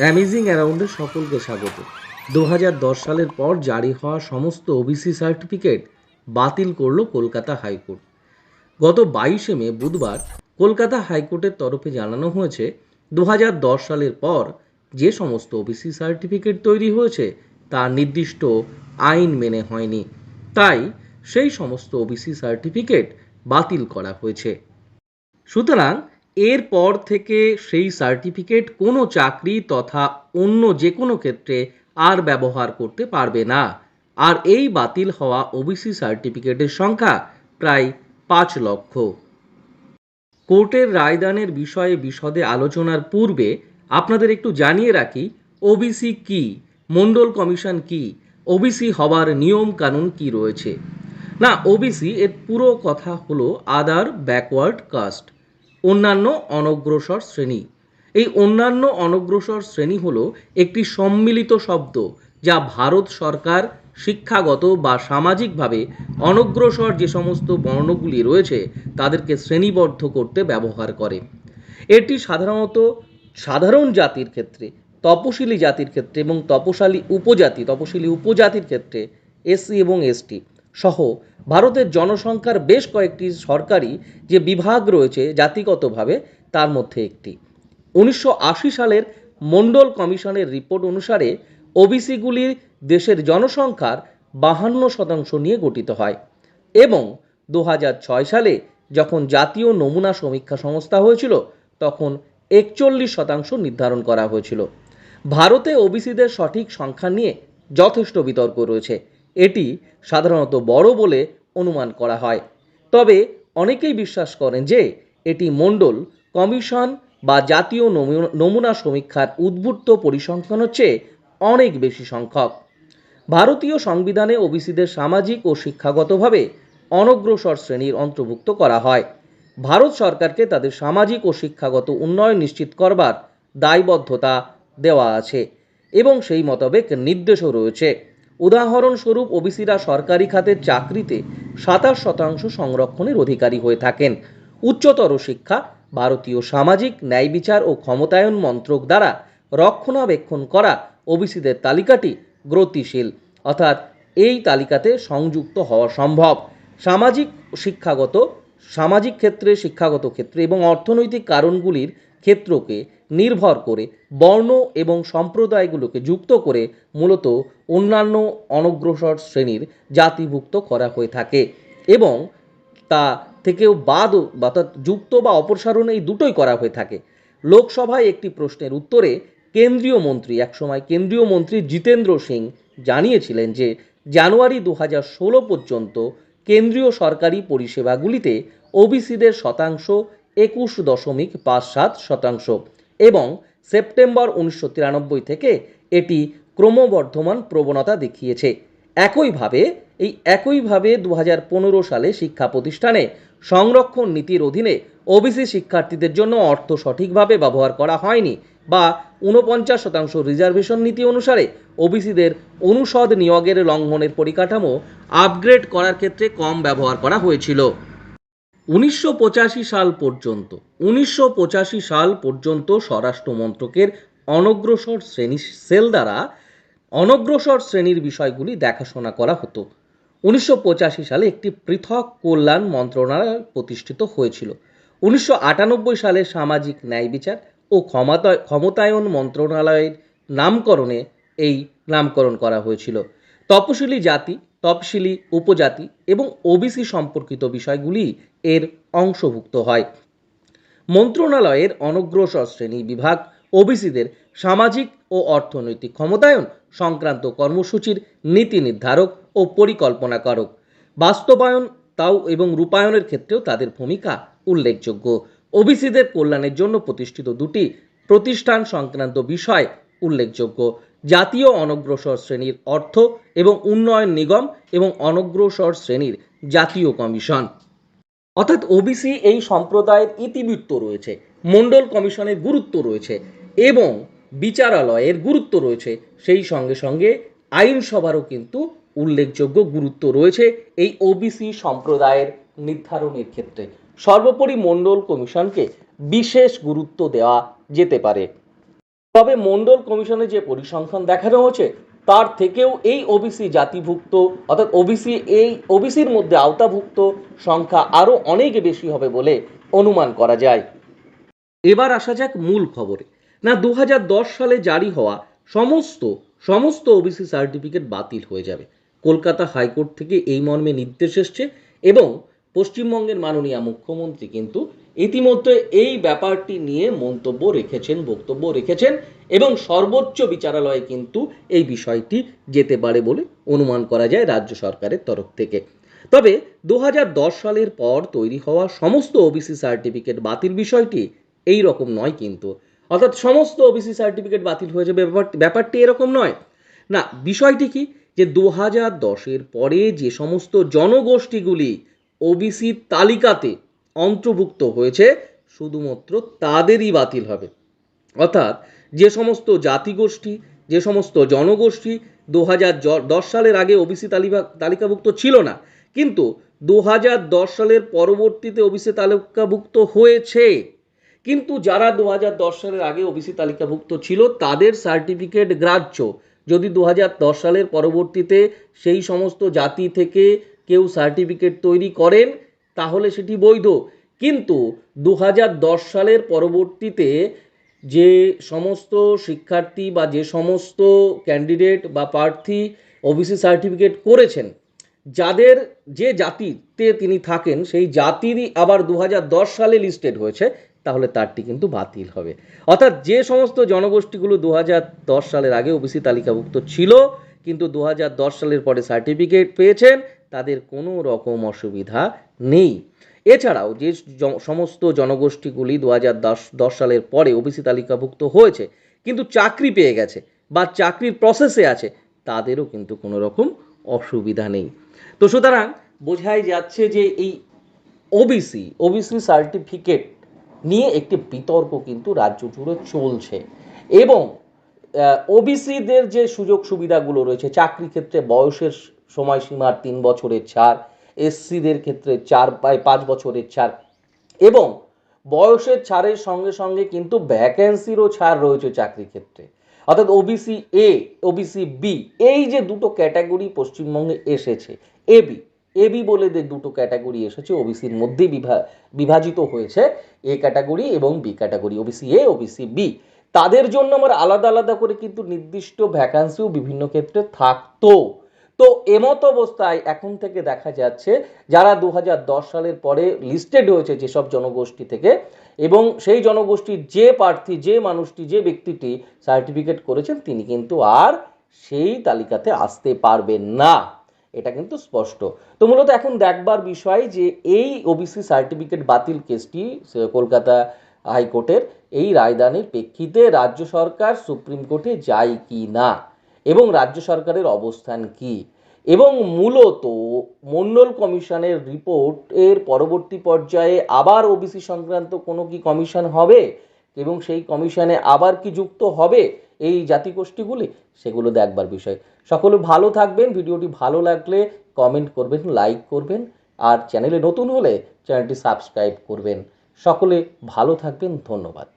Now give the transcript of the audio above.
Amazing অ্যারাউন্ডে সকলকে স্বাগত। দু হাজার দশ সালের পর জারি হওয়া সমস্ত ওবিসি সার্টিফিকেট বাতিল করল কলকাতা হাইকোর্ট। গত বাইশে মে, বুধবার কলকাতা হাইকোর্টের তরফে জানানো হয়েছে দু হাজার দশ সালের পর যে সমস্ত ওবিসি সার্টিফিকেট তৈরি হয়েছে তা নির্দিষ্ট আইন মেনে হয়নি। তাই সেই সমস্ত ওবিসি সার্টিফিকেট বাতিল করা হয়েছে। সুতরাং এরপর থেকে সেই সার্টিফিকেট কোনো চাকরি তথা অন্য যে কোনো ক্ষেত্রে আর ব্যবহার করতে পারবে না। আর এই বাতিল হওয়া ওবিসি সার্টিফিকেটের সংখ্যা প্রায় পাঁচ লক্ষ। কোর্টের রায়দানের বিষয়ে বিশদে আলোচনার পূর্বে আপনাদের একটু জানিয়ে রাখি ওবিসি কি, মন্ডল কমিশন কি ওবিসি হবার নিয়ম কানুন কি রয়েছে। না ওবিসি এর পুরো কথা হলো আদার ব্যাকওয়ার্ড কাস্ট। অন্যান্য অনগ্রসর শ্রেণি। এই অন্যান্য অনগ্রসর শ্রেণি হলো একটি সম্মিলিত শব্দ যা ভারত সরকার শিক্ষাগত বা সামাজিকভাবে অনগ্রসর যে সমস্ত বর্ণগুলি রয়েছে তাদেরকে শ্রেণীবদ্ধ করতে ব্যবহার করে। এটি সাধারণত সাধারণ জাতির ক্ষেত্রে, তপশিলি জাতির ক্ষেত্রে এবং তপশালী উপজাতি, তপশিলি উপজাতির ক্ষেত্রে, এসসি এবং এসটি সহ ভারতের জনসংখ্যার বেশ কয়েকটি সরকারি যে বিভাগ রয়েছে জাতিগতভাবে, তার মধ্যে একটি। উনিশশো আশি সালের মন্ডল কমিশনের রিপোর্ট অনুসারে ওবিসিগুলি দেশের জনসংখ্যার বাহান্ন শতাংশ নিয়ে গঠিত হয় এবং দু সালে যখন জাতীয় নমুনা সমীক্ষা সংস্থা হয়েছিল, তখন একচল্লিশ শতাংশ নির্ধারণ করা হয়েছিল। ভারতে ওবিসিদের সঠিক সংখ্যা নিয়ে যথেষ্ট বিতর্ক রয়েছে। এটি সাধারণত বড় বলে অনুমান করা হয়। তবে অনেকেই বিশ্বাস করেন যে এটি মণ্ডল, কমিশন বা জাতীয় নমুনা সমীক্ষার উদ্ভূত পরিসংখ্যানের চেয়ে অনেক বেশি সংখ্যক। ভারতীয় সংবিধানে ওবিসিদের সামাজিক ও শিক্ষাগতভাবে অনগ্রসর শ্রেণির অন্তর্ভুক্ত করা হয়। ভারত সরকারকে তাদের সামাজিক ও শিক্ষাগত উন্নয়ন নিশ্চিত করবার দায়বদ্ধতা দেওয়া আছে এবং সেই মোতাবেক নির্দেশও রয়েছে। উদাহরণস্বরূপ ওবিসিরা সরকারি খাতের চাকরিতে সাতাশ শতাংশ সংরক্ষণের অধিকারী হয়ে থাকেন। উচ্চতর শিক্ষা, ভারতীয় সামাজিক, ন্যায় বিচার ও ক্ষমতায়ন মন্ত্রক দ্বারা রক্ষণাবেক্ষণ করা ওবিসিদের তালিকাটি গতিশীল অর্থাৎ এই তালিকাতে সংযুক্ত হওয়া সম্ভব। সামাজিক শিক্ষাগত, সামাজিক ক্ষেত্রে, শিক্ষাগত ক্ষেত্রে এবং অর্থনৈতিক কারণগুলির ক্ষেত্রকে নির্ভর করে বর্ণ এবং সম্প্রদায়গুলোকে যুক্ত করে মূলত অন্যান্য অনগ্রসর শ্রেণির জাতিভুক্ত করা হয়ে থাকে এবং তা থেকেও বাদ অর্থাৎ যুক্ত বা অপসারণ এই দুটোই করা হয়ে থাকে। লোকসভায় একটি প্রশ্নের উত্তরে কেন্দ্রীয় মন্ত্রী, একসময় কেন্দ্রীয় মন্ত্রী জিতেন্দ্র সিং জানিয়েছিলেন যে, জানুয়ারি দু পর্যন্ত কেন্দ্রীয় সরকারি পরিষেবাগুলিতে ওবিসিদের শতাংশ একুশ দশমিক পাঁচ সাত শতাংশ এবং সেপ্টেম্বর উনিশশো তিরানব্বই থেকে এটি ক্রমবর্ধমান প্রবণতা দেখিয়েছে। একইভাবে, এই একইভাবে দু হাজার পনেরো সালে শিক্ষা প্রতিষ্ঠানে সংরক্ষণ নীতির অধীনে ওবিসি শিক্ষার্থীদের জন্য অর্থ সঠিকভাবে ব্যবহার করা হয়নি বা ঊনপঞ্চাশ শতাংশ রিজার্ভেশন নীতি অনুসারে ওবিসিদের অনুষদ নিয়োগের লঙ্ঘনের পরিকাঠামো আপগ্রেড করার ক্ষেত্রে কম ব্যবহার করা হয়েছিল। উনিশশো পঁচাশি সাল পর্যন্ত, উনিশশো পঁচাশি সাল পর্যন্ত স্বরাষ্ট্র মন্ত্রকের অনগ্রসর শ্রেণি সেল দ্বারা অনগ্রসর শ্রেণির বিষয়গুলি দেখাশোনা করা হতো। উনিশশো পঁচাশি সালে একটি পৃথক কল্যাণ মন্ত্রণালয় প্রতিষ্ঠিত হয়েছিল। উনিশশো আটানব্বই সালে সামাজিক ন্যায় বিচার ও ক্ষমতা ক্ষমতায়ন মন্ত্রণালয়ের নামকরণে এই নামকরণ করা হয়েছিল। তপশিলি জাতি তপশিলি উপজাতি এবং ওবিসি সম্পর্কিত বিষয়গুলি এর অংশভুক্ত হয়। মন্ত্রণালয়ের অনগ্রসর শ্রেণি বিভাগ ওবিসিদের সামাজিক ও অর্থনৈতিক ক্ষমতায়ন সংক্রান্ত কর্মসূচির নীতি নির্ধারক ও পরিকল্পনাকারক। বাস্তবায়ন, তাও এবং রূপায়ণের ক্ষেত্রেও তাদের ভূমিকা উল্লেখযোগ্য। ওবিসিদের কল্যাণের জন্য প্রতিষ্ঠিত দুটি প্রতিষ্ঠান সংক্রান্ত বিষয় উল্লেখযোগ্য। জাতীয় অনগ্রসর শ্রেণির অর্থ এবং উন্নয়ন নিগম এবং অনগ্রসর শ্রেণির জাতীয় কমিশন। অর্থাৎ ওবিসি এই সম্প্রদায়ের ইতিবৃত্ত রয়েছে, মন্ডল কমিশনের গুরুত্ব রয়েছে এবং বিচারালয়ের গুরুত্ব রয়েছে। সেই সঙ্গে সঙ্গে আইনসভারও কিন্তু উল্লেখযোগ্য গুরুত্ব রয়েছে এই ওবিসি সম্প্রদায়ের নির্ধারণের ক্ষেত্রে। সর্বোপরি মন্ডল কমিশনকে বিশেষ গুরুত্ব দেওয়া যেতে পারে। তবে মন্ডল কমিশনে যে পরিসংখ্যান দেখানো হয়েছে, তার থেকেও এই ওবিসি জাতিভুক্ত, অর্থাৎ ওবিসি এই ওবিসির মধ্যে আওতাভুক্ত সংখ্যা আরও অনেক বেশি হবে বলে অনুমান করা যায়। এবার আসা যাক মূল খবরে। না দু হাজার দশ সালে জারি হওয়া সমস্ত সমস্ত ওবিসি সার্টিফিকেট বাতিল হয়ে যাবে। কলকাতা হাইকোর্ট থেকে এই মর্মে নির্দেশ এসছে এবং পশ্চিমবঙ্গের মাননীয় মুখ্যমন্ত্রী কিন্তু ইতিমধ্যে এই ব্যাপারটি নিয়ে মন্তব্য রেখেছেন, বক্তব্য রেখেছেন এবং সর্বোচ্চ বিচারালয়ে কিন্তু এই বিষয়টি যেতে পারে বলে অনুমান করা যায় রাজ্য সরকারের তরফ থেকে। তবে দু হাজার দশ সালের পর তৈরি হওয়া সমস্ত ওবিসি সার্টিফিকেট বাতিল বিষয়টি এই রকম নয় কিন্তু। অর্থাৎ সমস্ত ওবিসি সার্টিফিকেট বাতিল হয়ে যাবে ব্যাপার- ব্যাপারটি এরকম নয়। না, বিষয়টি কি? যে দু হাজার দশের পরে যে সমস্ত জনগোষ্ঠীগুলি ওবিসি তালিকাতে অন্তর্ভুক্ত হয়েছে শুধুমাত্র তাদেরই বাতিল হবে। অর্থাৎ যে সমস্ত জাতিগোষ্ঠী, যে সমস্ত জনগোষ্ঠী দু হাজার দশ সালের আগে ওবিসি তালিকা তালিকাভুক্ত ছিল না, কিন্তু দু দশ সালের পরবর্তীতে ওবিসি তালিকাভুক্ত হয়েছে। কিন্তু যারা দু হাজার দশ সালের আগে ওবিসি তালিকাভুক্ত ছিল, তাদের সার্টিফিকেট গ্রাহ্য। যদি দু হাজার দশ সালের পরবর্তীতে সেই সমস্ত জাতি থেকে কেউ সার্টিফিকেট তৈরি করেন তাহলে সেটি বৈধ। কিন্তু দু হাজার দশ সালের পরবর্তীতে যে সমস্ত শিক্ষার্থী বা যে সমস্ত ক্যান্ডিডেট বা প্রার্থী ওবিসি সার্টিফিকেট করেছেন, যাদের যে জাতিতে তিনি থাকেন, সেই জাতিরই আবার দু হাজার দশ সালে লিস্টেড হয়েছে, তাহলে তারটি কিন্তু বাতিল হবে। অর্থাৎ যে সমস্ত জনগোষ্ঠীগুলো দু হাজার দশ সালের আগে ওবিসি তালিকাভুক্ত ছিল, কিন্তু দু হাজার দশ সালের পরে সার্টিফিকেট পেয়েছেন, তাদের কোনো রকম অসুবিধা নেই। এছাড়াও যে সমস্ত জনগোষ্ঠীগুলি দু হাজার দশ সালের পরে ওবিসি তালিকাভুক্ত হয়েছে, কিন্তু চাকরি পেয়ে গেছে বা চাকরির প্রসেসে আছে, তাদেরও কিন্তু কোনো রকম অসুবিধা নেই। তো সুতরাং বোঝাই যাচ্ছে যে এই ওবিসি ওবিসি সার্টিফিকেট নিয়ে একটি বিতর্ক কিন্তু রাজ্য জুড়ে চলছে এবং ওবিসিদের যে সুযোগ সুবিধাগুলো রয়েছে, চাকরি ক্ষেত্রে বয়সের সময়সীমার তিন বছরের ছাড় এসসিদের ক্ষেত্রে চার পাঁচ বছরের ছাড়। এবং বয়সের ছাড়ের সঙ্গে সঙ্গে কিন্তু ভ্যাকেন্সিরও ছাড় রয়েছে চাকরি ক্ষেত্রে। অর্থাৎ ওবিসি এ ওবিসি বি এই যে দুটো ক্যাটাগরি পশ্চিমবঙ্গে এসেছে এবি এবি বলে যে দুটো ক্যাটাগরি এসেছে ওবিসির মধ্যে বিভা- বিভাজিত হয়েছে এ ক্যাটাগরি এবং B category OBC A OBC B তাদের জন্য আমার আলাদা আলাদা করে কিন্তু নির্দিষ্ট ভ্যাকান্সিও বিভিন্ন ক্ষেত্রে থাকতো। তো এমত অবস্থায় এখন থেকে দেখা যাচ্ছে যারা দু হাজার দশ সালের পরে লিস্টেড হয়েছে যেসব জনগোষ্ঠী থেকে এবং সেই জনগোষ্ঠীর যে প্রার্থী, যে মানুষটি, যে ব্যক্তিটি সার্টিফিকেট করেছেন, তিনি কিন্তু আর সেই তালিকাতে আসতে পারবেন না। এটা কিন্তু স্পষ্ট। তো মূলত এখন দেখবার বিষয় যে এই ওবিসি সার্টিফিকেট বাতিল কেসটি কলকাতা হাইকোর্টের এই রায়দানের প্রেক্ষিতে রাজ্য সরকার সুপ্রিম কোর্টে যায় কি না। এবং রাজ্য সরকারের অবস্থান কি? এবং মূলত মন্ডল কমিশনের রিপোর্ট এর পরবর্তী পর্যায়ে আবার ওবিসি সংক্রান্ত কোনো কি কমিশন হবে? এবং সেই কমিশনে আবার কি যুক্ত হবে? এই জাতিগোষ্ঠীগুলি, সেগুলো দেখবার বিষয়। সকলে ভালো থাকবেন, ভিডিওটি ভালো লাগলে কমেন্ট করবেন লাইক করবেন, আর চ্যানেলে নতুন হলে চ্যানেলটি সাবস্ক্রাইব করবেন। সকলে ভালো থাকবেন, ধন্যবাদ।